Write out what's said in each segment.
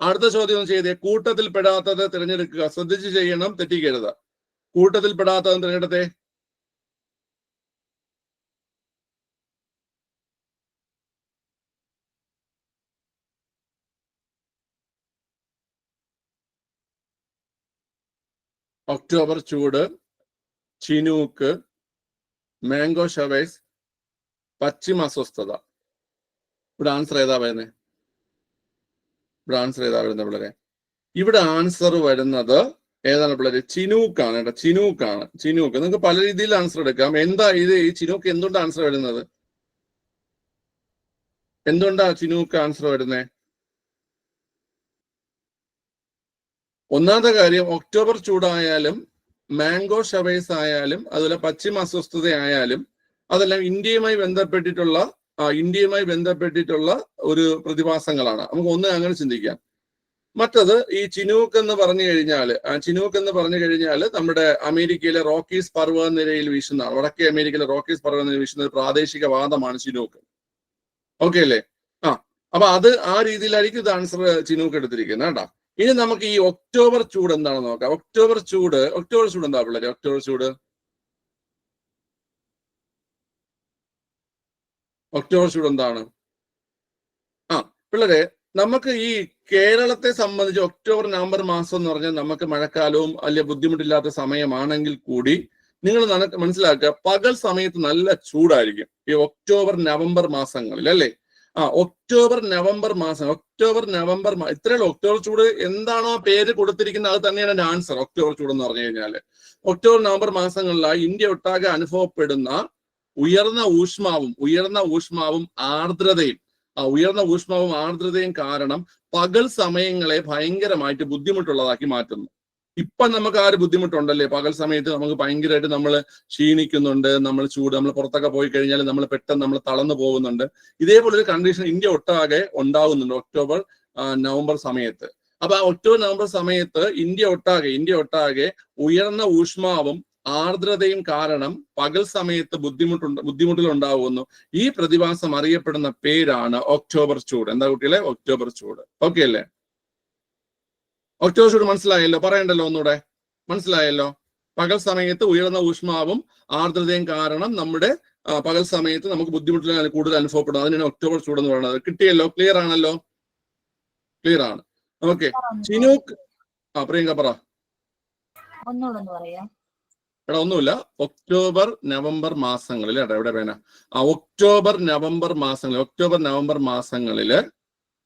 അടുത്ത ചോദ്യം ചെയ്തേ കൂട്ടത്തിൽ പെടാത്തത് തിരഞ്ഞെടുക്കുക. ശ്രദ്ധിച്ച് ചെയ്യണം തെറ്റിക്കരുത്. കൂട്ടത്തിൽ പെടാത്തത് തിരഞ്ഞെടുത്തേ. ഒക്ടോബർ ചൂട് ചിനൂക്ക് മാംഗോ ഷവൈസ് പശ്ചിമ അസ്വസ്ഥത. ഇവിടെ ആൻസർ ഏതാ വരുന്നത് ഇവിടെ ആൻസർ ഏതാ വരുന്നത് പിള്ളേരെ? ഇവിടെ ആൻസർ വരുന്നത് ഏതാണ് പിള്ളേരെ? ചിനൂക്കാണ് കേട്ടോ ചിനൂക്കാണ് ചിനൂക്ക്. നിങ്ങൾക്ക് പല രീതിയിൽ ആൻസർ എടുക്കാം. എന്താ ഇത് ഈ ചിനൂക്ക് എന്തുകൊണ്ട് ആൻസർ വരുന്നത്? എന്തുകൊണ്ടാ ചിനൂക്ക് ആൻസർ വരുന്നത് ഒന്നാമത്തെ കാര്യം ഒക്ടോബർ ചൂടായാലും മാംഗോ ഷവേസ് ആയാലും അതുപോലെ പശ്ചിമ അസ്വസ്ഥത ആയാലും അതെല്ലാം ഇന്ത്യയുമായി ബന്ധപ്പെട്ടിട്ടുള്ള ഇന്ത്യയുമായി ബന്ധപ്പെട്ടിട്ടുള്ള ഒരു പ്രതിഭാസങ്ങളാണ്. നമുക്ക് ഒന്ന് അങ്ങനെ ചിന്തിക്കാം. മറ്റത് ഈ ചിനൂക്ക് എന്ന് പറഞ്ഞു കഴിഞ്ഞാൽ ചിനൂക്ക് എന്ന് പറഞ്ഞു കഴിഞ്ഞാൽ നമ്മുടെ അമേരിക്കയിലെ റോക്കീസ് പർവതനിരയിൽ വീശുന്നതാണ്. വടക്കേ അമേരിക്കയിലെ റോക്കീസ് പർവതനിരയിൽ വീശുന്ന ഒരു പ്രാദേശിക വാദമാണ് ചിനൂക്ക്. ഓക്കെ അല്ലേ? ആ അപ്പൊ അത് ആ രീതിയിലായിരിക്കും ഇത് ആൻസർ ചിനൂക്ക് എടുത്തിരിക്കുന്നത് കേട്ടോ. ഇനി നമുക്ക് ഈ ഒക്ടോബർ ചൂട് എന്താണെന്ന് നോക്കാം. ഒക്ടോബർ ചൂട് ഒക്ടോബർ ചൂട് എന്താ പിള്ളേരെ? ഒക്ടോബർ ചൂട്? ഒക്ടോബർ ചൂട് എന്താണ്? ആ പിള്ളേരെ നമുക്ക് ഈ കേരളത്തെ സംബന്ധിച്ച് ഒക്ടോബർ നവംബർ മാസം എന്ന് പറഞ്ഞാൽ നമുക്ക് മഴക്കാലവും വലിയ ബുദ്ധിമുട്ടില്ലാത്ത സമയമാണെങ്കിൽ കൂടി നിങ്ങൾ മനസ്സിലാക്കുക പകൽ സമയത്ത് നല്ല ചൂടായിരിക്കും. ഈ ഒക്ടോബർ നവംബർ മാസങ്ങളിൽ അല്ലേ? ആ ഒക്ടോബർ നവംബർ മാസം ഒക്ടോബർ നവംബർ ഇത്രയുള്ള ഒക്ടോബർ ചൂട് എന്താണോ പേര് കൊടുത്തിരിക്കുന്നത് അത് തന്നെയാണ് ആൻസർ ഒക്ടോബർ ചൂട് എന്ന് പറഞ്ഞു കഴിഞ്ഞാൽ ഒക്ടോബർ നവംബർ മാസങ്ങളിലായി ഇന്ത്യ ഒട്ടാകെ അനുഭവപ്പെടുന്ന ഉയർന്ന ഊഷ്മാവും ഉയർന്ന ഊഷ്മാവും ആർദ്രതയും. ആ ഉയർന്ന ഊഷ്മാവും ആർദ്രതയും കാരണം പകൽ സമയങ്ങളെ ഭയങ്കരമായിട്ട് ബുദ്ധിമുട്ടുള്ളതാക്കി മാറ്റുന്നു. ഇപ്പൊ നമുക്ക് ആ ഒരു ബുദ്ധിമുട്ടുണ്ടല്ലേ? പകൽ സമയത്ത് നമുക്ക് ഭയങ്കരമായിട്ട് നമ്മൾ ക്ഷീണിക്കുന്നുണ്ട് നമ്മൾ ചൂട് നമ്മൾ പുറത്തൊക്കെ പോയി കഴിഞ്ഞാൽ നമ്മൾ പെട്ടെന്ന് നമ്മൾ തളർന്നു പോകുന്നുണ്ട്. ഇതേപോലെ ഒരു കണ്ടീഷൻ ഇന്ത്യ ഒട്ടാകെ ഉണ്ടാകുന്നുണ്ട് ഒക്ടോബർ നവംബർ സമയത്ത്. അപ്പൊ ആ ഒക്ടോബർ നവംബർ സമയത്ത് ഇന്ത്യ ഒട്ടാകെ ഇന്ത്യ ഒട്ടാകെ ഉയർന്ന ഊഷ്മാവും ആർദ്രതയും കാരണം പകൽ സമയത്ത് ബുദ്ധിമുട്ടുണ്ട് ബുദ്ധിമുട്ടുകൾ ഉണ്ടാവുന്നു ഈ പ്രതിഭാസം അറിയപ്പെടുന്ന പേരാണ് ഒക്ടോബർ ചൂട്. എന്താ കുട്ടികളെ? ഒക്ടോബർ ചൂട്. ഓക്കെ അല്ലേ? ഒക്ടോബർ ചൂട് മനസ്സിലായല്ലോ? പറയണ്ടല്ലോ ഒന്നുകൂടെ? മനസ്സിലായല്ലോ? പകൽ സമയത്ത് ഉയർന്ന ഊഷ്മാവും ആർദ്രതയും കാരണം നമ്മുടെ പകൽ സമയത്ത് നമുക്ക് ബുദ്ധിമുട്ടുകൾ കൂടുതൽ അനുഭവപ്പെടുന്നത് അതിനാണ് ഒക്ടോബർ ചൂട് എന്ന് പറയുന്നത്. കിട്ടിയല്ലോ? ക്ലിയർ ആണല്ലോ? ക്ലിയർ ആണ്. ഓക്കെ ചിനൂക്ക് ആ പ്രിയങ്ക പറ. ഒന്നുകൂടെ ഒന്ന് പറയാം. എടാ ഒന്നുമില്ല. ഒക്ടോബർ നവംബർ മാസങ്ങളിൽ എടാ എവിടെ വേണ. ആ ഒക്ടോബർ നവംബർ മാസങ്ങളിൽ ഒക്ടോബർ നവംബർ മാസങ്ങളിൽ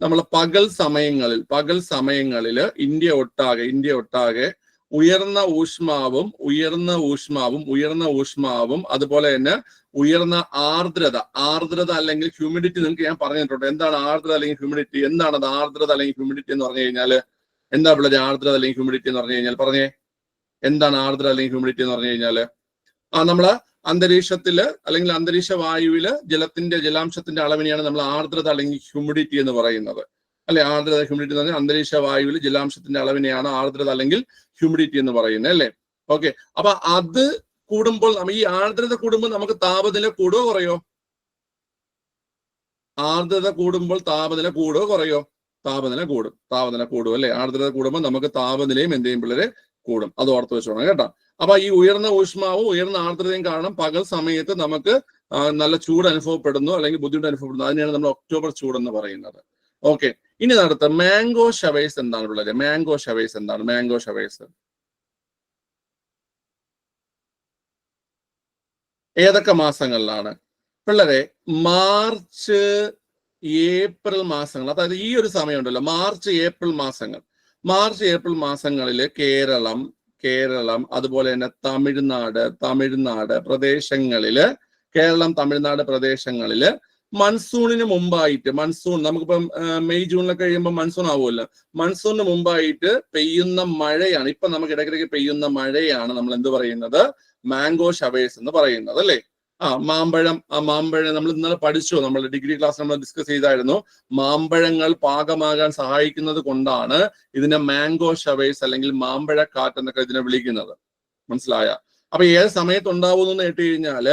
നമ്മൾ പകൽ സമയങ്ങളിൽ പകൽ സമയങ്ങളിൽ ഇന്ത്യ ഒട്ടാകെ ഇന്ത്യ ഒട്ടാകെ ഉയർന്ന ഊഷ്മാവും ഉയർന്ന ഊഷ്മാവും ഉയർന്ന ഊഷ്മാവും അതുപോലെ തന്നെ ഉയർന്ന ആർദ്രത ആർദ്രത അല്ലെങ്കിൽ ഹ്യൂമിഡിറ്റി നിങ്ങൾക്ക് ഞാൻ പറഞ്ഞിട്ടുണ്ട്. എന്താണ് ആർദ്രത അല്ലെങ്കിൽ ഹ്യൂമിഡിറ്റി എന്താണ് ആർദ്രത അല്ലെങ്കിൽ ഹ്യൂമിഡിറ്റി എന്ന് പറഞ്ഞു കഴിഞ്ഞാൽ എന്താ പിള്ളേർ ആർദ്രത അല്ലെങ്കിൽ ഹ്യൂമിഡിറ്റി എന്ന് പറഞ്ഞു കഴിഞ്ഞാൽ പറഞ്ഞേ. എന്താണ് ആർദ്ര അല്ലെങ്കിൽ ഹ്യൂമിഡിറ്റി എന്ന് പറഞ്ഞു കഴിഞ്ഞാൽ? ആ നമ്മൾ അന്തരീക്ഷത്തിൽ അല്ലെങ്കിൽ അന്തരീക്ഷ വായുവിൽ ജലത്തിന്റെ ജലാംശത്തിന്റെ അളവിനെയാണ് നമ്മൾ ആർദ്രത അല്ലെങ്കിൽ ഹ്യൂമിഡിറ്റി എന്ന് പറയുന്നത്. അല്ലെ? ആർദ്രത ഹ്യൂമിഡിറ്റി എന്ന് പറഞ്ഞാൽ അന്തരീക്ഷ വായുവിൽ ജലാംശത്തിന്റെ അളവിനെയാണ് ആർദ്രത അല്ലെങ്കിൽ ഹ്യൂമിഡിറ്റി എന്ന് പറയുന്നത് അല്ലെ? ഓക്കെ. അപ്പൊ അത് കൂടുമ്പോൾ ഈ ആർദ്രത കൂടുമ്പോൾ നമുക്ക് താപനില കൂടുകയോ കുറയോ? ആർദ്രത കൂടുമ്പോൾ താപനില കൂടുകയോ കുറയോ? താപനില കൂടും. താപനില കൂടും അല്ലെ? ആർദ്രത കൂടുമ്പോൾ നമുക്ക് താപനിലയും എന്ത് ചെയ്യും പിള്ളേരെ? കൂടും. അത് ഓർത്ത് വെച്ചോണം കേട്ടോ. അപ്പൊ ഈ ഉയർന്ന ഊഷ്മാവും ഉയർന്ന ആർദ്രതയും കാരണം പകൽ സമയത്ത് നമുക്ക് നല്ല ചൂട് അനുഭവപ്പെടുന്നു അല്ലെങ്കിൽ ബുദ്ധിമുട്ട് അനുഭവപ്പെടുന്നു. അതിനെയാണ് നമ്മൾ ഒക്ടോബർ ചൂട് എന്ന് പറയുന്നത്. ഓക്കെ. ഇനി നടത്ത മാംഗോ ഷവേസ് എന്താണ് പിള്ളേരെ മാംഗോ ഷവേസ് എന്താണ്? മാംഗോ ഷവേസ്. ഏതൊക്കെ മാസങ്ങളിലാണ്? പിള്ളേരെ മാർച്ച് ഏപ്രിൽ മാസങ്ങൾ. അതായത് ഈ ഒരു സമയമുണ്ടല്ലോ. മാർച്ച് ഏപ്രിൽ മാസങ്ങൾ. മാർച്ച് ഏപ്രിൽ മാസങ്ങളിൽ കേരളം കേരളം അതുപോലെ തന്നെ തമിഴ്നാട് തമിഴ്നാട് പ്രദേശങ്ങളിൽ കേരളം തമിഴ്നാട് പ്രദേശങ്ങളിൽ മൺസൂണിന് മുമ്പായിട്ട് മൺസൂൺ നമുക്കിപ്പം മെയ് ജൂണിലൊക്കെ കഴിയുമ്പോൾ മൺസൂൺ ആവുമല്ലോ. മൺസൂണിന് മുമ്പായിട്ട് പെയ്യുന്ന മഴയാണ് ഇപ്പൊ നമുക്ക് ഇടയ്ക്കിടയ്ക്ക് പെയ്യുന്ന മഴയാണ് നമ്മൾ എന്ത് പറയുന്നത്? മാംഗോ ഷവേഴ്സ് എന്ന് പറയുന്നത് അല്ലേ? ആ മാമ്പഴം ആ മാമ്പഴം നമ്മൾ ഇന്നലെ പഠിച്ചു. നമ്മൾ ഡിഗ്രി ക്ലാസ് നമ്മൾ ഡിസ്കസ് ചെയ്തായിരുന്നു. മാമ്പഴങ്ങൾ പാകമാകാൻ സഹായിക്കുന്നത് കൊണ്ടാണ് ഇതിനെ മാംഗോ ഷവേഴ്സ് അല്ലെങ്കിൽ മാമ്പഴക്കാറ്റ് എന്നൊക്കെ ഇതിനെ വിളിക്കുന്നത്. മനസ്സിലായ? അപ്പൊ ഏത് സമയത്ത് എന്ന് കേട്ട് കഴിഞ്ഞാൽ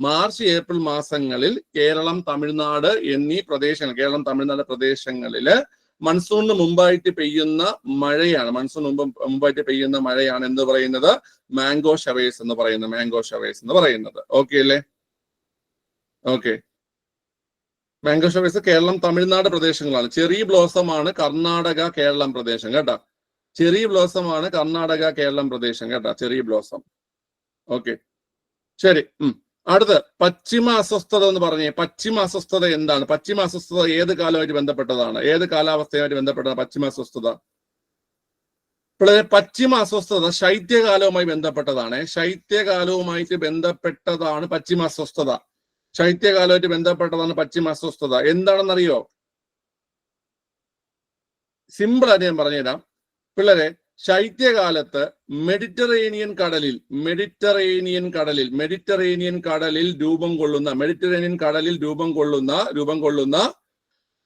മാർച്ച് ഏപ്രിൽ മാസങ്ങളിൽ കേരളം തമിഴ്നാട് എന്നീ പ്രദേശങ്ങൾ കേരളം തമിഴ്നാട് പ്രദേശങ്ങളിൽ മൺസൂണിന് മുമ്പായിട്ട് പെയ്യുന്ന മഴയാണ്. മൺസൂൺ മുമ്പ് മുമ്പായിട്ട് പെയ്യുന്ന മഴയാണ് എന്ന് പറയുന്നത്? മാംഗോ ഷവേഴ്സ് എന്ന് പറയുന്നത് മാംഗോ ഷവേഴ്സ് എന്ന് പറയുന്നത്. ഓക്കെ അല്ലേ? Okay. Mango showers Keralam Tamil Nadu പ്രദേശങ്ങളാണ്. ചെറിയ ബ്ലോസം ആണ് കർണാടക കേരളം പ്രദേശം കേട്ടാ? ചെറിയ ബ്ലോസം ആണ് കർണാടക കേരളം പ്രദേശം കേട്ടാ? ചെറിയ ബ്ലോസം. ഓക്കെ. ശരി ഉം. അടുത്ത് പശ്ചിമ അസ്വസ്ഥത എന്ന് പറഞ്ഞേ പശ്ചിമ അസ്വസ്ഥത എന്താണ്? പശ്ചിമ അസ്വസ്ഥത ഏത് കാലമായിട്ട് ബന്ധപ്പെട്ടതാണ്? ഏത് കാലാവസ്ഥയുമായിട്ട് ബന്ധപ്പെട്ടതാണ് പശ്ചിമ അസ്വസ്ഥത? ഇപ്പോൾ പശ്ചിമ അസ്വസ്ഥത ശൈത്യകാലവുമായി ബന്ധപ്പെട്ടതാണ്. ശൈത്യകാലവുമായിട്ട് ബന്ധപ്പെട്ടതാണ് പശ്ചിമ അസ്വസ്ഥത. ശൈത്യകാലമായിട്ട് ബന്ധപ്പെട്ടതാണ് പശ്ചിമ അസ്വസ്ഥത. എന്താണെന്നറിയോ? സിമ്പിളായിട്ട് ഞാൻ പറഞ്ഞുതരാം. പിള്ളേരെ ശൈത്യകാലത്ത് മെഡിറ്ററേനിയൻ കടലിൽ മെഡിറ്ററേനിയൻ കടലിൽ മെഡിറ്ററേനിയൻ കടലിൽ രൂപം കൊള്ളുന്ന മെഡിറ്ററേനിയൻ കടലിൽ രൂപം കൊള്ളുന്ന രൂപം കൊള്ളുന്ന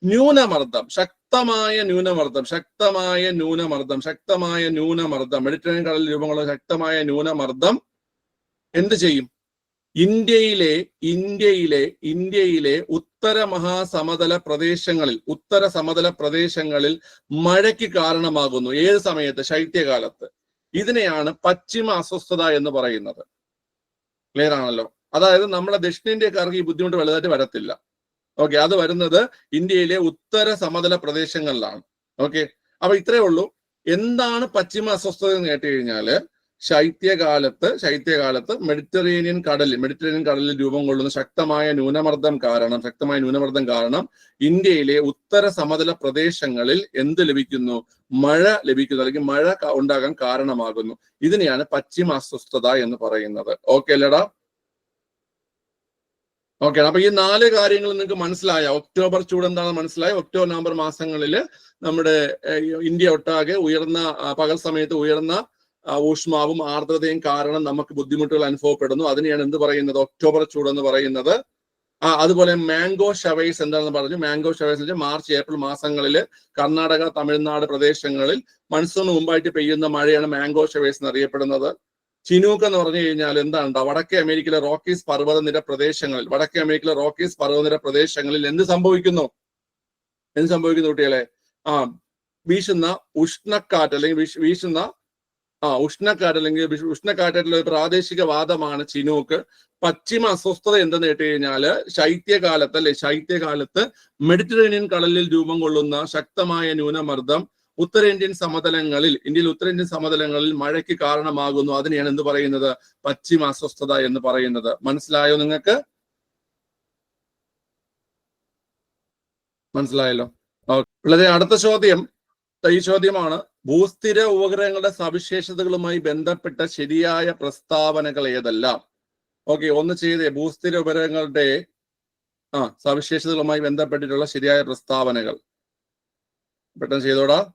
ന്യൂനമർദ്ദം. ശക്തമായ ന്യൂനമർദ്ദം ശക്തമായ ന്യൂനമർദ്ദം ശക്തമായ ന്യൂനമർദ്ദം. മെഡിറ്ററേനിയൻ കടലിൽ രൂപം കൊള്ളുന്ന ശക്തമായ ന്യൂനമർദ്ദം എന്ത് ചെയ്യും? ഇന്ത്യയിലെ ഇന്ത്യയിലെ ഇന്ത്യയിലെ ഉത്തര മഹാസമതല പ്രദേശങ്ങളിൽ ഉത്തര സമതല പ്രദേശങ്ങളിൽ മഴയ്ക്ക് കാരണമാകുന്നു. ഏത് സമയത്ത്? ശൈത്യകാലത്ത്. ഇതിനെയാണ് പശ്ചിമ അസ്വസ്ഥത എന്ന് പറയുന്നത്. ക്ലിയർ ആണല്ലോ? അതായത് നമ്മുടെ ദക്ഷിണേന്ത്യക്കാർക്ക് ഈ ബുദ്ധിമുട്ട് വലുതായിട്ട് വരത്തില്ല. ഓക്കെ അത് വരുന്നത് ഇന്ത്യയിലെ ഉത്തര സമതല പ്രദേശങ്ങളിലാണ്. ഓക്കെ അപ്പൊ ഇത്രയേ ഉള്ളൂ. എന്താണ് പശ്ചിമ അസ്വസ്ഥത എന്ന് കേട്ട് കഴിഞ്ഞാൽ ശൈത്യകാലത്ത് ശൈത്യകാലത്ത് മെഡിറ്ററേനിയൻ കടലിൽ മെഡിറ്ററേനിയൻ കടലിൽ രൂപം കൊള്ളുന്ന ശക്തമായ ന്യൂനമർദ്ദം കാരണം ശക്തമായ ന്യൂനമർദ്ദം കാരണം ഇന്ത്യയിലെ ഉത്തര സമതല പ്രദേശങ്ങളിൽ എന്ത് ലഭിക്കുന്നു? മഴ ലഭിക്കുന്നു അല്ലെങ്കിൽ മഴ ഉണ്ടാകാൻ കാരണമാകുന്നു. ഇതിനെയാണ് പശ്ചിമ അസ്വസ്ഥത എന്ന് പറയുന്നത്. ഓക്കെ അല്ലടാ? ഓക്കെ അപ്പൊ ഈ നാല് കാര്യങ്ങൾ നിങ്ങൾക്ക് മനസ്സിലായ? ഒക്ടോബർ ചൂട് എന്താണ് മനസ്സിലായ? ഒക്ടോബർ നവംബർ മാസങ്ങളിൽ നമ്മുടെ ഇന്ത്യ ഒട്ടാകെ ഉയർന്ന പകൽ സമയത്ത് ഉയർന്ന ഊഷ്മാവും ആർദ്രതയും കാരണം നമുക്ക് ബുദ്ധിമുട്ടുകൾ അനുഭവപ്പെടുന്നു. അതിനെയാണ് എന്ത് പറയുന്നത്? ഒക്ടോബർ ചൂട് എന്ന് പറയുന്നത്. ആ അതുപോലെ മാംഗോ ഷവൈസ് എന്താണെന്ന് പറഞ്ഞു? മാംഗോ ഷവൈസ് മാർച്ച് ഏപ്രിൽ മാസങ്ങളിൽ കർണാടക തമിഴ്നാട് പ്രദേശങ്ങളിൽ മൺസൂൺ മുമ്പായിട്ട് പെയ്യുന്ന മഴയാണ് മാംഗോ ഷവൈസ് എന്നറിയപ്പെടുന്നത്. ചിനൂക്ക് എന്ന് പറഞ്ഞു കഴിഞ്ഞാൽ എന്താണ് വടക്കേ അമേരിക്കയിലെ റോക്കീസ് പർവതനിര പ്രദേശങ്ങളിൽ വടക്കേ അമേരിക്കയിലെ റോക്കീസ് പർവതനിര പ്രദേശങ്ങളിൽ എന്ത് സംഭവിക്കുന്നു? എന്ത് സംഭവിക്കുന്നു കുട്ടികളെ? ആ വീശുന്ന ഉഷ്ണക്കാറ്റ് അല്ലെങ്കിൽ വീശുന്ന ആ ഉഷ്ണക്കാറ്റ് അല്ലെങ്കിൽ ഉഷ്ണക്കാറ്റായിട്ടുള്ള ഒരു പ്രാദേശിക വാദമാണ് ചിനൂക്ക്. പശ്ചിമ അസ്വസ്ഥത എന്തെന്ന് കേട്ട് കഴിഞ്ഞാൽ ശൈത്യകാലത്ത് അല്ലെ ശൈത്യകാലത്ത് മെഡിറ്ററേനിയൻ കടലിൽ രൂപം കൊള്ളുന്ന ശക്തമായ ന്യൂനമർദ്ദം ഉത്തരേന്ത്യൻ സമതലങ്ങളിൽ ഇന്ത്യയിൽ ഉത്തരേന്ത്യൻ സമതലങ്ങളിൽ മഴയ്ക്ക് കാരണമാകുന്നു. അതിനെയാണ് എന്ത് പറയുന്നത്? പശ്ചിമ അസ്വസ്ഥത എന്ന് പറയുന്നത്. മനസ്സിലായോ നിങ്ങൾക്ക്? മനസ്സിലായല്ലോ. ഉള്ളത് അടുത്ത ചോദ്യം. ഈ ചോദ്യമാണ് ഭൂസ്ഥിര ഉപഗ്രഹങ്ങളുടെ സവിശേഷതകളുമായി ബന്ധപ്പെട്ട ശരിയായ പ്രസ്താവനകൾ ഏതെല്ലാം? ഓക്കെ ഒന്ന് ചെയ്തേ. ഭൂസ്ഥിര ഉപഗ്രഹങ്ങളുടെ ആ സവിശേഷതകളുമായി ബന്ധപ്പെട്ടിട്ടുള്ള ശരിയായ പ്രസ്താവനകൾ. പെട്ടെന്ന് ചെയ്തോടാ.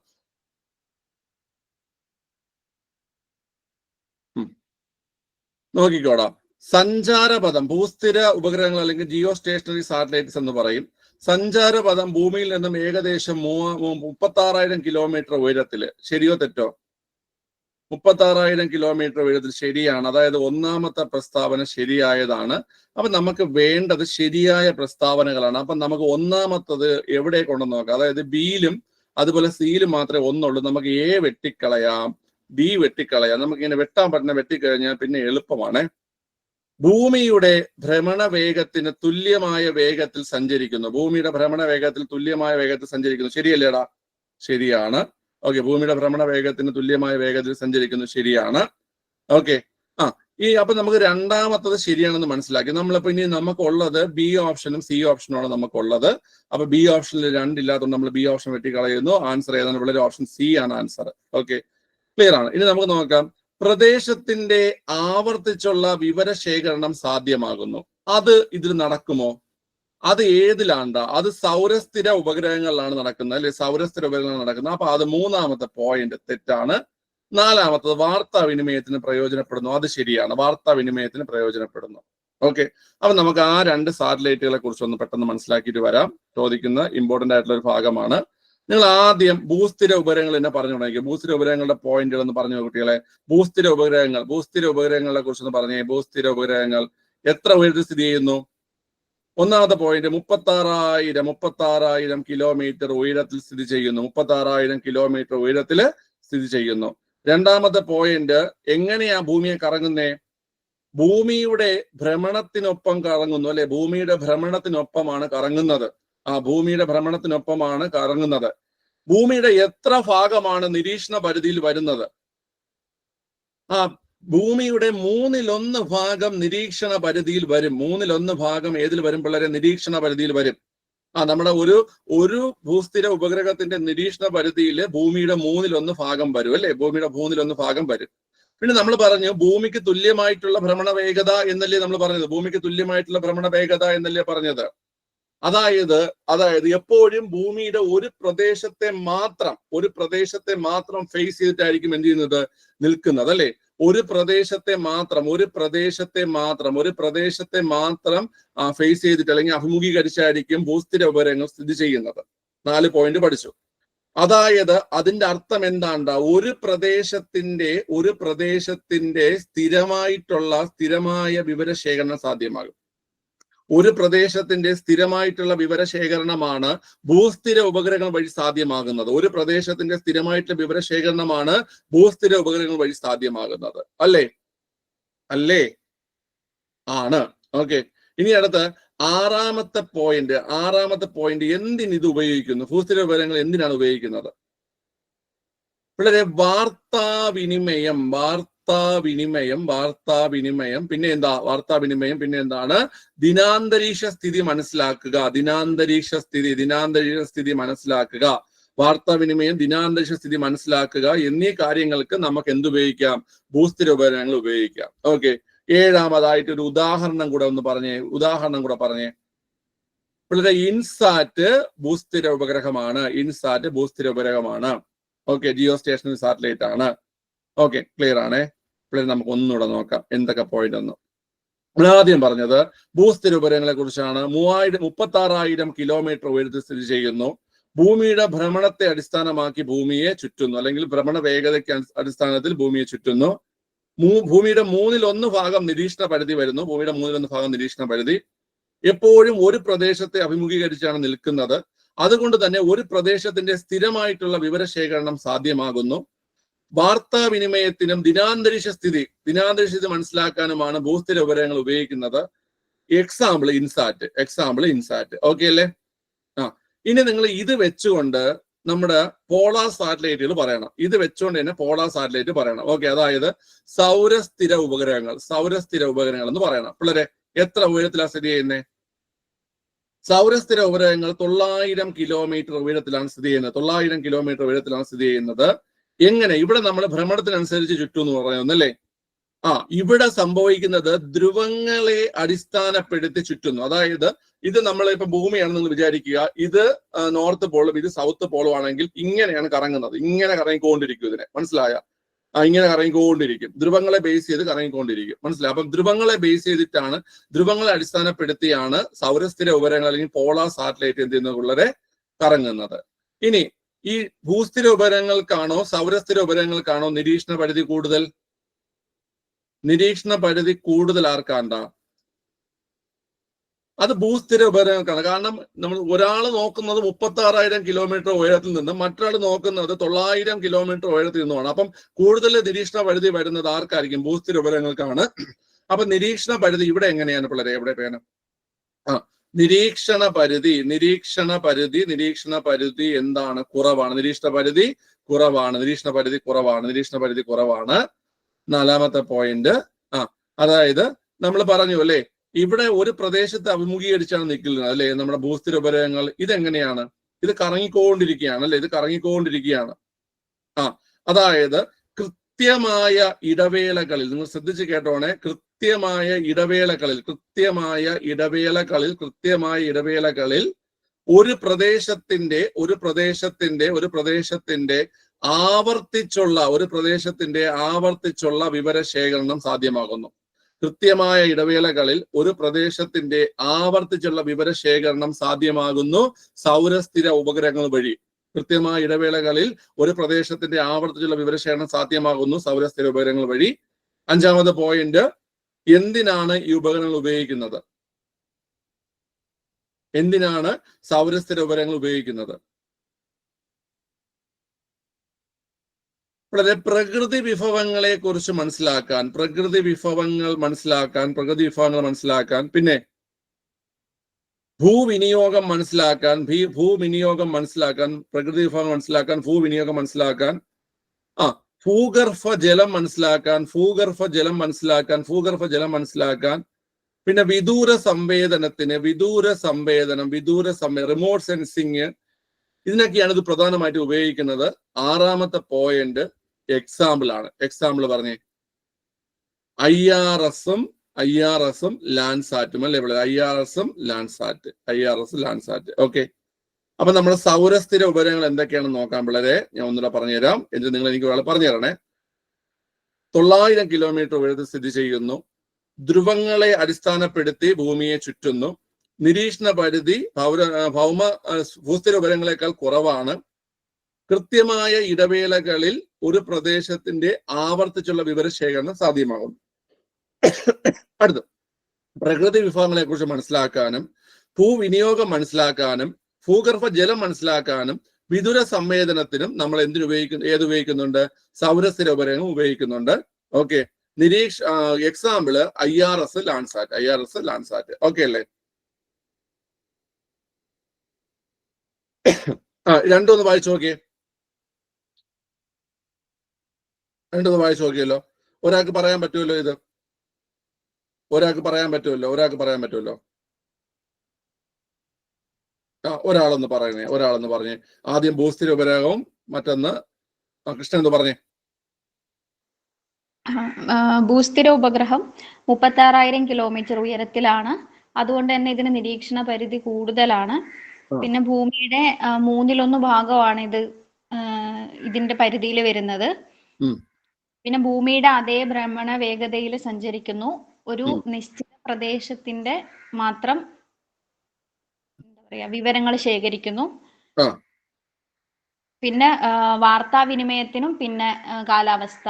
നോക്കിക്കോടാ. സഞ്ചാരപഥം ഭൂസ്ഥിര ഉപഗ്രഹങ്ങൾ അല്ലെങ്കിൽ ജിയോ സ്റ്റേഷനറി സാറ്റലൈറ്റ്സ് എന്ന് പറയും. സഞ്ചാരപഥം ഭൂമിയിൽ നിന്നും ഏകദേശം മുപ്പത്തി ആറായിരം കിലോമീറ്റർ ഉയരത്തിൽ ശരിയോ തെറ്റോ? മുപ്പത്തി ആറായിരം കിലോമീറ്റർ ഉയരത്തിൽ ശരിയാണ്. അതായത് ഒന്നാമത്തെ പ്രസ്താവന ശരിയായതാണ്. അപ്പൊ നമുക്ക് വേണ്ടത് ശരിയായ പ്രസ്താവനകളാണ്. അപ്പൊ നമുക്ക് ഒന്നാമത്തത് എവിടെ കൊണ്ടു നോക്കാം? അതായത് ബിയിലും അതുപോലെ സിയിലും മാത്രമേ ഒന്നുള്ളൂ. നമുക്ക് എ വെട്ടിക്കളയാം ബി വെട്ടിക്കളയാം. നമുക്ക് ഇങ്ങനെ വെട്ടാൻ പറ്റുന്ന വെട്ടിക്കഴിഞ്ഞാൽ പിന്നെ എളുപ്പമാണ്. ഭൂമിയുടെ ഭ്രമണ വേഗത്തിന് തുല്യമായ വേഗത്തിൽ സഞ്ചരിക്കുന്നു. ഭൂമിയുടെ ഭ്രമണ വേഗത്തിൽ തുല്യമായ വേഗത്തിൽ സഞ്ചരിക്കുന്നു. ശരിയല്ലേടാ? ശരിയാണ്. ഓക്കെ ഭൂമിയുടെ ഭ്രമണ വേഗത്തിന് തുല്യമായ വേഗത്തിൽ സഞ്ചരിക്കുന്നു. ശരിയാണ്. ഓക്കെ ആ ഈ അപ്പൊ നമുക്ക് രണ്ടാമത്തത് ശരിയാണെന്ന് മനസ്സിലാക്കി. നമ്മളിപ്പോ ഇനി നമുക്കുള്ളത് ബി ഓപ്ഷനും സി ഓപ്ഷനുമാണ് നമുക്കുള്ളത്. അപ്പൊ ബി ഓപ്ഷനിൽ രണ്ടില്ലാത്തതുകൊണ്ട് നമ്മൾ ബി ഓപ്ഷൻ വെട്ടി കളയുന്നു ആൻസർ ഏതാണ്? ഓപ്ഷൻ സി ആണ് ആൻസർ. ഓക്കെ ക്ലിയർ ആണ്. ഇനി നമുക്ക് നോക്കാം. പ്രദേശത്തിന്റെ ആവർത്തിച്ചുള്ള വിവരശേഖരണം സാധ്യമാകുന്നു. അത് ഇതിൽ നടക്കുമോ? അത് ഏതിലാണ്ട? അത് സൗരസ്ഥിര ഉപഗ്രഹങ്ങളിലാണ് നടക്കുന്നത് അല്ലെ? സൗരസ്ഥിര ഉപഗ്രഹങ്ങൾ നടക്കുന്നത്. അപ്പൊ അത് മൂന്നാമത്തെ പോയിന്റ് തെറ്റാണ്. നാലാമത്തത് വാർത്താവിനിമയത്തിന് പ്രയോജനപ്പെടുന്നു. അത് ശരിയാണ്. വാർത്താവിനിമയത്തിന് പ്രയോജനപ്പെടുന്നു. ഓക്കെ അപ്പൊ നമുക്ക് ആ രണ്ട് സാറ്റലൈറ്റുകളെ കുറിച്ച് ഒന്ന് പെട്ടെന്ന് മനസ്സിലാക്കിയിട്ട് വരാം. ചോദിക്കുന്ന ഇമ്പോർട്ടന്റ് ആയിട്ടുള്ള ഒരു ഭാഗമാണ്. നിങ്ങൾ ആദ്യം ഭൂസ്ഥിര ഉപഗ്രഹങ്ങൾ എന്നെ പറഞ്ഞു തുടങ്ങി ഭൂസ്ഥിര ഉപഗ്രഹങ്ങളുടെ പോയിന്റുകൾ എന്ന് പറഞ്ഞു കുട്ടികളെ. ഭൂസ്ഥിര ഉപഗ്രഹങ്ങൾ ഭൂസ്ഥിര ഉപഗ്രഹങ്ങളെ കുറിച്ച് ഒന്ന് പറഞ്ഞേ. ഭൂസ്ഥിര ഉപഗ്രഹങ്ങൾ എത്ര ഉയരത്തിൽ സ്ഥിതി ചെയ്യുന്നു? ഒന്നാമത്തെ പോയിന്റ് മുപ്പത്തി ആറായിരം മുപ്പത്തി ആറായിരം കിലോമീറ്റർ ഉയരത്തിൽ സ്ഥിതി ചെയ്യുന്നു. മുപ്പത്തി ആറായിരം കിലോമീറ്റർ ഉയരത്തിൽ സ്ഥിതി ചെയ്യുന്നു. രണ്ടാമത്തെ പോയിന്റ് എങ്ങനെയാ ഭൂമിയെ കറങ്ങുന്നേ? ഭൂമിയുടെ ഭ്രമണത്തിനൊപ്പം കറങ്ങുന്നു. അല്ലെ? ഭൂമിയുടെ ഭ്രമണത്തിനൊപ്പമാണ് കറങ്ങുന്നത്. ആ ഭൂമിയുടെ ഭ്രമണത്തിനൊപ്പമാണ് കറങ്ങുന്നത്. ഭൂമിയുടെ എത്ര ഭാഗമാണ് നിരീക്ഷണ പരിധിയിൽ വരുന്നത്? ആ ഭൂമിയുടെ മൂന്നിലൊന്ന് ഭാഗം നിരീക്ഷണ പരിധിയിൽ വരും. മൂന്നിലൊന്ന് ഭാഗം ഏതിൽ വരും പിള്ളേരെ? നിരീക്ഷണ പരിധിയിൽ വരും. ആ നമ്മുടെ ഒരു ഒരു ഭൂസ്ഥിര ഉപഗ്രഹത്തിന്റെ നിരീക്ഷണ പരിധിയിൽ ഭൂമിയുടെ മൂന്നിലൊന്ന് ഭാഗം വരും അല്ലെ? ഭൂമിയുടെ മൂന്നിലൊന്ന് ഭാഗം വരും. പിന്നെ നമ്മൾ പറഞ്ഞു ഭൂമിക്ക് തുല്യമായിട്ടുള്ള ഭ്രമണ വേഗത എന്നല്ലേ നമ്മൾ പറഞ്ഞത്? ഭൂമിക്ക് തുല്യമായിട്ടുള്ള ഭ്രമണ വേഗത എന്നല്ലേ പറഞ്ഞത്? അതായത് അതായത് എപ്പോഴും ഭൂമിയുടെ ഒരു പ്രദേശത്തെ മാത്രം ഒരു പ്രദേശത്തെ മാത്രം ഫേസ് ചെയ്തിട്ടായിരിക്കും എന്ത് ചെയ്യുന്നത്? നിൽക്കുന്നത് അല്ലെ? ഒരു പ്രദേശത്തെ മാത്രം ഒരു പ്രദേശത്തെ മാത്രം ഒരു പ്രദേശത്തെ മാത്രം ഫേസ് ചെയ്തിട്ട് അല്ലെങ്കിൽ അഭിമുഖീകരിച്ചായിരിക്കും ഭൂസ്ഥിര ഉപരങ്ങൾ സ്ഥിതി ചെയ്യുന്നത്. നാല് പോയിന്റ് പഠിച്ചു. അതായത് അതിന്റെ അർത്ഥം എന്താണ്ട? ഒരു പ്രദേശത്തിന്റെ ഒരു പ്രദേശത്തിന്റെ സ്ഥിരമായിട്ടുള്ള സ്ഥിരമായ വിവരശേഖരണം സാധ്യമാകും. ഒരു പ്രദേശത്തിന്റെ സ്ഥിരമായിട്ടുള്ള വിവരശേഖരണമാണ് ഭൂസ്ഥിര ഉപഗ്രഹങ്ങൾ വഴി സാധ്യമാകുന്നത്. ഒരു പ്രദേശത്തിന്റെ സ്ഥിരമായിട്ടുള്ള വിവരശേഖരണമാണ് ഭൂസ്ഥിര ഉപഗ്രഹങ്ങൾ വഴി സാധ്യമാകുന്നത്. അല്ലേ? അല്ലേ? ആണ്. ഓക്കെ. ഇനി അടുത്ത് ആറാമത്തെ പോയിന്റ് ആറാമത്തെ പോയിന്റ് എന്തിന് ഇത് ഉപയോഗിക്കുന്നു? ഭൂസ്ഥിര വിവരങ്ങൾ എന്തിനാണ് ഉപയോഗിക്കുന്നത്? പിള്ളേരെ വാർത്താവിനിമയം വാർത്താവിനിമയം വാർത്താവിനിമയം. പിന്നെ എന്താ? വാർത്താവിനിമയം പിന്നെ എന്താണ്? ദിനാന്തരീക്ഷ സ്ഥിതി മനസ്സിലാക്കുക. ദിനാന്തരീക്ഷ സ്ഥിതി ദിനാന്തരീക്ഷ സ്ഥിതി മനസ്സിലാക്കുക. വാർത്താവിനിമയം ദിനാന്തരീക്ഷ സ്ഥിതി മനസ്സിലാക്കുക എന്നീ കാര്യങ്ങൾക്ക് നമുക്ക് എന്തുപയോഗിക്കാം ഭൂസ്ഥിര ഉപകരണങ്ങൾ ഉപയോഗിക്കാം. ഓക്കെ ഏഴാമതായിട്ട് ഒരു ഉദാഹരണം കൂടെ ഒന്ന് പറഞ്ഞേ. ഉദാഹരണം കൂടെ പറഞ്ഞേ. പിള്ളേരെ ഇൻസാറ്റ് ഭൂസ്ഥിര ഉപഗ്രഹമാണ്. ഇൻസാറ്റ് ഭൂസ്ഥിര ഉപഗ്രഹമാണ്. ഓക്കെ ജിയോ സ്റ്റേഷനറി സാറ്റലൈറ്റ് ആണ്. ഓക്കെ ക്ലിയർ ആണേ? പിള്ളേർ നമുക്ക് ഒന്നുകൂടെ നോക്കാം എന്തൊക്കെ പോയിന്റ് ഒന്ന് ആദ്യം പറഞ്ഞത് ഭൂസ്ഥിര ഉപരങ്ങളെ കുറിച്ചാണ് മൂവായിരം മുപ്പത്തി ആറായിരം കിലോമീറ്റർ ഉയരത്തിൽ സ്ഥിതി ചെയ്യുന്നു. ഭൂമിയുടെ ഭ്രമണത്തെ അടിസ്ഥാനമാക്കി ഭൂമിയെ ചുറ്റുന്നു. അല്ലെങ്കിൽ ഭ്രമണ വേഗതയ്ക്ക് അടിസ്ഥാനത്തിൽ ഭൂമിയെ ചുറ്റുന്നു. ഭൂമിയുടെ മൂന്നിൽ ഒന്ന് ഭാഗം നിരീക്ഷണ പരിധി വരുന്നു. ഭൂമിയുടെ മൂന്നിൽ ഒന്ന് ഭാഗം നിരീക്ഷണ പരിധി. എപ്പോഴും ഒരു പ്രദേശത്തെ അഭിമുഖീകരിച്ചാണ് നിൽക്കുന്നത്. അതുകൊണ്ട് തന്നെ ഒരു പ്രദേശത്തിന്റെ സ്ഥിരമായിട്ടുള്ള വിവരശേഖരണം സാധ്യമാകുന്നു. വാർത്താവിനിമയത്തിനും ദിനാന്തരീക്ഷ സ്ഥിതി ദിനാന്തരീക്ഷ സ്ഥിതി മനസ്സിലാക്കാനുമാണ് ഭൂസ്ഥിര വിവരങ്ങൾ ഉപയോഗിക്കുന്നത്. Example INSAT example INSAT okay അല്ലേ? ആ ഇനി നിങ്ങൾ ഇത് വെച്ചുകൊണ്ട് നമ്മുടെ പോളാർ സാറ്റലൈറ്റുകൾ പറയണം. ഇത് വെച്ചുകൊണ്ട് തന്നെ പോളാർ സാറ്റലൈറ്റ് പറയണം. ഓക്കെ അതായത് സൗരസ്ഥിര ഉപഗ്രഹങ്ങൾ സൗരസ്ഥിര ഉപഗ്രഹങ്ങൾ എന്ന് പറയണം. പിള്ളേരെ എത്ര ഉയരത്തിലാണ് സ്ഥിതി ചെയ്യുന്നത് സൗരസ്ഥിര ഉപഗ്രഹങ്ങൾ തൊള്ളായിരം കിലോമീറ്റർ ഉയരത്തിലാണ് സ്ഥിതി ചെയ്യുന്നത്. തൊള്ളായിരം കിലോമീറ്റർ ഉയരത്തിലാണ് സ്ഥിതി ചെയ്യുന്നത്. എങ്ങനെ? ഇവിടെ നമ്മൾ ഭ്രമണത്തിനനുസരിച്ച് ചുറ്റും എന്ന് പറയുന്നല്ലേ ആ ഇവിടെ സംഭവിക്കുന്നത് ധ്രുവങ്ങളെ അടിസ്ഥാനപ്പെടുത്തി ചുറ്റുന്നു. അതായത് ഇത് നമ്മൾ ഇപ്പൊ ഭൂമിയാണെന്ന് വിചാരിക്കുക. ഇത് നോർത്ത് പോളും ഇത് സൗത്ത് പോളും ആണെങ്കിൽ ഇങ്ങനെയാണ് കറങ്ങുന്നത്. ഇങ്ങനെ കറങ്ങിക്കൊണ്ടിരിക്കും ഇതിനെ. മനസ്സിലായ? ഇങ്ങനെ കറങ്ങിക്കൊണ്ടിരിക്കും. ധ്രുവങ്ങളെ ബേസ് ചെയ്ത് കറങ്ങിക്കൊണ്ടിരിക്കും. മനസ്സിലായി? അപ്പം ധ്രുവങ്ങളെ ബേസ് ചെയ്തിട്ടാണ് ധ്രുവങ്ങളെ അടിസ്ഥാനപ്പെടുത്തിയാണ് സൗരസ്ഥിര ഉപരങ്ങൾ അല്ലെങ്കിൽ പോളാർ സാറ്റലൈറ്റ് എന്ത് ചെയ്യുന്നത്? കറങ്ങുന്നത്. ഇനി ഈ ഭൂസ്ഥിര ഉപരങ്ങൾക്കാണോ സൗരസ്ഥിര ഉപരങ്ങൾക്കാണോ നിരീക്ഷണ പരിധി കൂടുതൽ? നിരീക്ഷണ പരിധി കൂടുതൽ ആർക്കാണ്ട? അത് ഭൂസ്ഥിര ഉപരങ്ങൾക്കാണ് കാരണം നമ്മൾ ഒരാൾ നോക്കുന്നത് മുപ്പത്തി ആറായിരം കിലോമീറ്റർ ഉയരത്തിൽ നിന്നും മറ്റൊരാൾ നോക്കുന്നത് തൊള്ളായിരം കിലോമീറ്റർ ഉയരത്തിൽ നിന്നുമാണ്. അപ്പം കൂടുതൽ നിരീക്ഷണ പരിധി വരുന്നത് ആർക്കായിരിക്കും? ഭൂസ്ഥിര ഉപരങ്ങൾക്കാണ് അപ്പൊ നിരീക്ഷണ പരിധി ഇവിടെ എങ്ങനെയാണ് പിള്ളേരെ? എവിടെ പേന? ആ നിരീക്ഷണ പരിധി നിരീക്ഷണ പരിധി നിരീക്ഷണ പരിധി എന്താണ്? കുറവാണ്. നിരീക്ഷണ പരിധി കുറവാണ്. നിരീക്ഷണ പരിധി കുറവാണ്. നിരീക്ഷണ പരിധി കുറവാണ്. നാലാമത്തെ പോയിന്റ് ആ അതായത് നമ്മൾ പറഞ്ഞു അല്ലേ? ഇവിടെ ഒരു പ്രദേശത്ത് അഭിമുഖീകരിച്ചാണ് നിൽക്കുന്നത് അല്ലെ? നമ്മുടെ ഭൂസ്ഥിര ഉപരങ്ങൾ ഇതെങ്ങനെയാണ്? ഇത് കറങ്ങിക്കൊണ്ടിരിക്കുകയാണ് അല്ലെ? ഇത് കറങ്ങിക്കൊണ്ടിരിക്കുകയാണ്. ആ അതായത് കൃത്യമായ ഇടവേളകളിൽ നിങ്ങൾ ശ്രദ്ധിച്ച് കേട്ടോണേ കൃത്യമായ ഇടവേളകളിൽ കൃത്യമായ ഇടവേളകളിൽ കൃത്യമായ ഇടവേളകളിൽ ഒരു പ്രദേശത്തിന്റെ ഒരു പ്രദേശത്തിന്റെ ഒരു പ്രദേശത്തിന്റെ ആവർത്തിച്ചുള്ള ഒരു പ്രദേശത്തിന്റെ ആവർത്തിച്ചുള്ള വിവരശേഖരണം സാധ്യമാകുന്നു. കൃത്യമായ ഇടവേളകളിൽ ഒരു പ്രദേശത്തിന്റെ ആവർത്തിച്ചുള്ള വിവരശേഖരണം സാധ്യമാകുന്നു സൗരസ്ഥിര ഉപഗ്രഹങ്ങൾ വഴി. കൃത്യമായ ഇടവേളകളിൽ ഒരു പ്രദേശത്തിന്റെ ആവർത്തിച്ചുള്ള വിവരശേഖരണം സാധ്യമാകുന്നു സൗരസ്ഥിര ഉപഗ്രഹങ്ങൾ വഴി. അഞ്ചാമത് പോയിന്റ് എന്തിനാണ് ഈ ഉപകരണങ്ങൾ ഉപയോഗിക്കുന്നത്? എന്തിനാണ് സൗരസ്ഥിര ഉപകരണങ്ങൾ ഉപയോഗിക്കുന്നത്? വളരെ പ്രകൃതി വിഭവങ്ങളെ കുറിച്ച് മനസ്സിലാക്കാൻ പ്രകൃതി വിഭവങ്ങൾ മനസ്സിലാക്കാൻ പ്രകൃതി വിഭവങ്ങൾ മനസ്സിലാക്കാൻ പിന്നെ ഭൂവിനിയോഗം മനസ്സിലാക്കാൻ ഭൂവിനിയോഗം മനസ്സിലാക്കാൻ പ്രകൃതി വിഭവങ്ങൾ മനസ്സിലാക്കാൻ ഭൂവിനിയോഗം മനസ്സിലാക്കാൻ ഭൂഗർഭ ജലം മനസ്സിലാക്കാൻ ഭൂഗർഭ ജലം മനസ്സിലാക്കാൻ ഭൂഗർഭ ജലം മനസ്സിലാക്കാൻ. പിന്നെ വിദൂര സംവേദനത്തിന് വിദൂര സംവേദനം വിദൂര സംവേ റിമോട്ട് സെൻസിങ് ഇതിനൊക്കെയാണ് ഇത് പ്രധാനമായിട്ട് ഉപയോഗിക്കുന്നത്. ആറാമത്തെ പോയിന്റ് എക്സാമ്പിൾ ആണ്. എക്സാമ്പിൾ പറഞ്ഞേ. ഐ ആർ എസും ഐ ആർ എസും ലാൻഡ്സാറ്റും അല്ലേ ഇവിടെ? ഐ ആർ എസും Landsat I R S Landsat okay അപ്പൊ നമ്മുടെ സൗരസ്ഥിര ഉപഗ്രഹങ്ങൾ എന്തൊക്കെയാണെന്ന് നോക്കാൻ പിള്ളേരെ. ഞാൻ ഒന്നുകൂടെ പറഞ്ഞുതരാം. എന്നിട്ട് നിങ്ങൾ എനിക്ക് ഒരാൾ പറഞ്ഞു തരണേ തൊള്ളായിരം കിലോമീറ്റർ ഉയരത്തിൽ സ്ഥിതി ചെയ്യുന്നു. ധ്രുവങ്ങളെ അടിസ്ഥാനപ്പെടുത്തി ഭൂമിയെ ചുറ്റുന്നു. നിരീക്ഷണ പരിധി ഭൗര ഭൗമ ഭൂസ്ഥിര ഉപരങ്ങളെക്കാൾ കുറവാണ്. കൃത്യമായ ഇടവേളകളിൽ ഒരു പ്രദേശത്തിന്റെ ആവർത്തിച്ചുള്ള വിവരശേഖരണം സാധ്യമാകുന്നു. അടുത്ത് പ്രകൃതി വിഭവങ്ങളെ കുറിച്ച് മനസ്സിലാക്കാനും ഭൂവിനിയോഗം മനസ്സിലാക്കാനും ഭൂഗർഭ ജലം മനസ്സിലാക്കാനും വിദുര സംവേദനത്തിനും നമ്മൾ എന്തിനു ഉപയോഗിക്കുന്നു ഏത് ഉപയോഗിക്കുന്നുണ്ട്? സൗരസ്ഥിര ഉപരങ്ങൾ ഉപയോഗിക്കുന്നുണ്ട്. Okay നിരീക്ഷ example I R S Landsat I R S Landsat okay അല്ലേ? ആ രണ്ടൊന്ന് വായിച്ചു നോക്കിയേ. രണ്ടൊന്ന് വായിച്ചു നോക്കിയല്ലോ. ഒരാൾക്ക് പറയാൻ പറ്റുമല്ലോ ഇത്? ഒരാൾക്ക് പറയാൻ പറ്റുമല്ലോ? ഒരാൾക്ക് പറയാൻ പറ്റുമല്ലോ? ഒരാളൊന്ന് പറയണേ ഒരാളെന്ന് പറഞ്ഞേ. ആദ്യം ഭൂസ്ഥിര ഉപരാഗവും മറ്റൊന്ന് കൃഷ്ണൻ എന്ന് പറഞ്ഞേ? ഭൂസ്ഥിര ഉപഗ്രഹം മുപ്പത്തി ആറായിരം കിലോമീറ്റർ ഉയരത്തിലാണ്. അതുകൊണ്ട് തന്നെ ഇതിന് നിരീക്ഷണ പരിധി കൂടുതലാണ്. പിന്നെ ഭൂമിയുടെ മൂന്നിലൊന്ന് ഭാഗമാണ് ഇത് ഇതിന്റെ പരിധിയിൽ വരുന്നത്. പിന്നെ ഭൂമിയുടെ അതേ ഭ്രമണ വേഗതയിൽ സഞ്ചരിക്കുന്നു. ഒരു നിശ്ചിത പ്രദേശത്തിന്റെ മാത്രം പറയാ. വിവരങ്ങൾ ശേഖരിക്കുന്നു. പിന്നെ വാർത്താവിനിമയത്തിനും പിന്നെ കാലാവസ്ഥ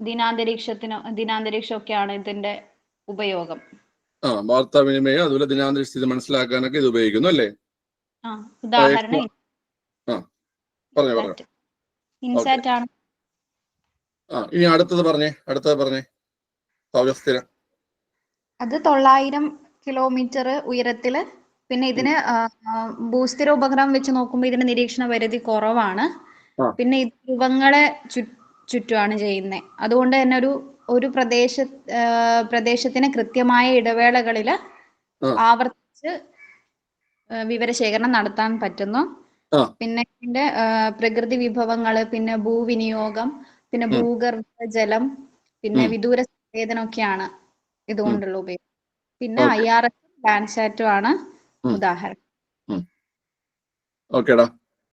ദിനാന്തരീക്ഷത്തിനും ദിനാന്തരീക്ഷമൊക്കെയാണ് ഇതിന്റെ ഉപയോഗം. ആ വാർത്താവിനിമയം അതുപോലെ ദിനാന്തരീക്ഷ മനസ്സിലാക്കാനൊക്കെ ഇത് ഉപയോഗിക്കുന്നു അല്ലേ? ഉദാഹരണം ഇൻസാറ്റ്. ആണ് ആ ഇനി അടുത്തത് പറഞ്ഞേ അടുത്തത് പറഞ്ഞേ. സൗരസ്ഥിര. അത് തൊള്ളായിരം കിലോമീറ്റർ ഉയരത്തിൽ പിന്നെ ഇതിന് ഭൂസ്ഥിര ഉപഗ്രഹം വെച്ച് നോക്കുമ്പോൾ ഇതിന് നിരീക്ഷണ പരിധി കുറവാണ് പിന്നെ ഇത് ധ്രുവങ്ങളെ ചുറ്റുമാണ് ചെയ്യുന്നത് അതുകൊണ്ട് തന്നെ ഒരു ഒരു പ്രദേശ പ്രദേശത്തിന് കൃത്യമായ ഇടവേളകളിൽ ആവർത്തിച്ച് വിവരശേഖരണം നടത്താൻ പറ്റുന്നു പിന്നെ ഇതിന്റെ പ്രകൃതി വിഭവങ്ങൾ പിന്നെ ഭൂവിനിയോഗം പിന്നെ. ഭൂഗർഭ ജലം പിന്നെ. വിദൂര സംവേദനമൊക്കെയാണ് ഇതുകൊണ്ടുള്ള ഉപയോഗം പിന്നെ. ഐ ആർ എസ് ലാൻഡ്സാറ്റും ആണ്. ഉദാഹരണം. ഓക്കേടാ.